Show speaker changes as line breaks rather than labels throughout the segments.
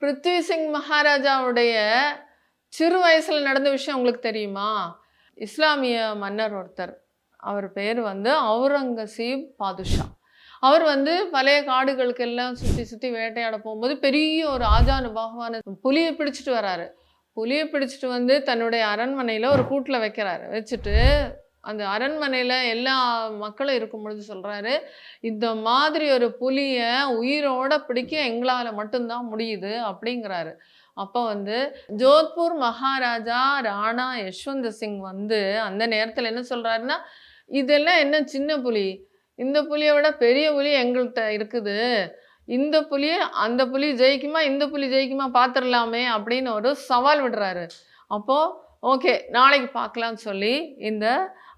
பிருத்வி சிங் மகாராஜாவுடைய சிறு வயசில் நடந்த விஷயம் உங்களுக்கு தெரியுமா? இஸ்லாமிய மன்னர் ஒருத்தர். அவர் பேர் வந்து அவுரங்கசீப் பாதுஷா. அவர் வந்து பழைய காடுகளுக்கு எல்லாம் சுற்றி சுற்றி வேட்டையாட போகும்போது பெரிய ஒரு ஆஜானுபாகவான புலியை பிடிச்சிட்டு வராரு. புலியை பிடிச்சிட்டு வந்து தன்னுடைய அரண்மனையில் ஒரு கூட்டில் வைக்கிறாரு. வச்சுட்டு அந்த அரண்மனையில் எல்லா மக்களும் இருக்கும் பொழுது சொல்கிறாரு இந்த மாதிரி ஒரு புலியை உயிரோட பிடிக்க எங்களால் மட்டும்தான் முடியுது அப்படிங்கிறாரு. அப்போ வந்து ஜோத்பூர் மகாராஜா ராணா யஷ்வந்த் சிங் வந்து அந்த நேரத்தில் என்ன சொல்கிறாருன்னா இதெல்லாம் என்ன சின்ன புலி? இந்த புலியை விட பெரிய புலி எங்கள்கிட்ட இருக்குது. இந்த புலி அந்த புலி ஜெயிக்குமா இந்த புலி ஜெயிக்குமா பார்த்துடலாமே அப்படின்னு ஒரு சவால் விடுறாரு. அப்போது ஓகே நாளைக்கு பார்க்கலாம்னு சொல்லி இந்த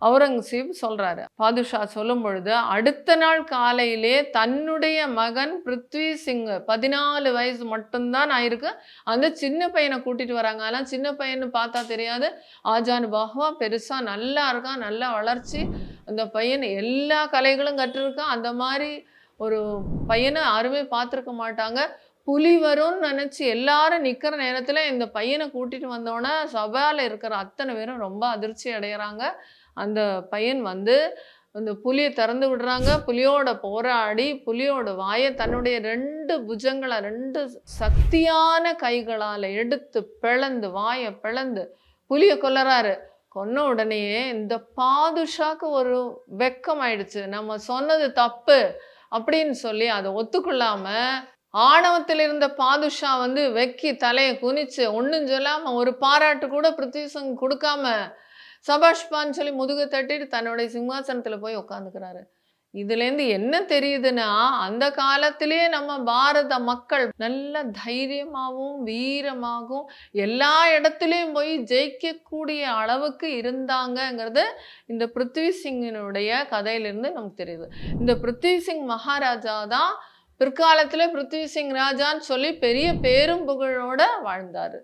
அவுரங்கசீப் சொல்கிறாரு பாதுஷா சொல்லும் பொழுது அடுத்த நாள் காலையிலே தன்னுடைய மகன் பிருத்வி சிங் பதினாலு வயசு மட்டும்தான் ஆயிருக்கு. அந்த சின்ன பையனை கூட்டிகிட்டு வராங்க. ஆனால் சின்ன பையன்னு பார்த்தா தெரியாது. ஆஜான் பாஹ்வா பெருசாக நல்லா இருக்கான். நல்லா வளர்ச்சி. அந்த பையன் எல்லா கலைகளும் கற்றுருக்கான். அந்த மாதிரி ஒரு பையனை யாருமே பார்த்துருக்க மாட்டாங்க. புலி வரும்னு நினச்சி எல்லாரும் நிற்கிற நேரத்தில் இந்த பையனை கூட்டிட்டு வந்தோடனே சபையில் இருக்கிற அத்தனை பேரும் ரொம்ப அதிர்ச்சி அடைகிறாங்க அந்த பையன் வந்து அந்த புலியை திறந்து விடுறாங்க. புலியோட போராடி புலியோட வாயை தன்னுடைய ரெண்டு புஜங்களை ரெண்டு சக்தியான கைகளால் எடுத்து பிளந்து வாயை பிளந்து புலியை கொல்லறாரு. கொன்ன உடனேயே இந்த பாதுஷாக்கு ஒரு வெக்கம் ஆயிடுச்சு நம்ம சொன்னது தப்பு அப்படின்னு சொல்லி அதை ஒத்துக்கொள்ளாம ஆணவத்தில் இருந்த பாதுஷா வந்து வெக்கி தலையை குனிச்சு ஒன்றும் சொல்லாமல் ஒரு பாராட்டு கூட பிருத்திவிசங் கொடுக்காம சபாஷ்பான்னு சொல்லி முதுகை தட்டிட்டு தன்னுடைய சிம்மாசனத்தில் போய் உட்காந்துக்கிறாரு இதுலேருந்து என்ன தெரியுதுன்னா அந்த காலத்திலேயே நம்ம பாரத மக்கள் நல்ல தைரியமாகவும் வீரமாகவும் எல்லா இடத்துலையும் போய் ஜெயிக்கக்கூடிய அளவுக்கு இருந்தாங்கங்கிறது இந்த பிருத்வி சிங்கினுடைய கதையிலிருந்து நமக்கு தெரியுது. இந்த பிருத்வி சிங் மகாராஜா தான் பிற்காலத்தில் பிருத்வி சிங் ராஜான்னு சொல்லி பெரிய பேரும் புகழோட வாழ்ந்தார்.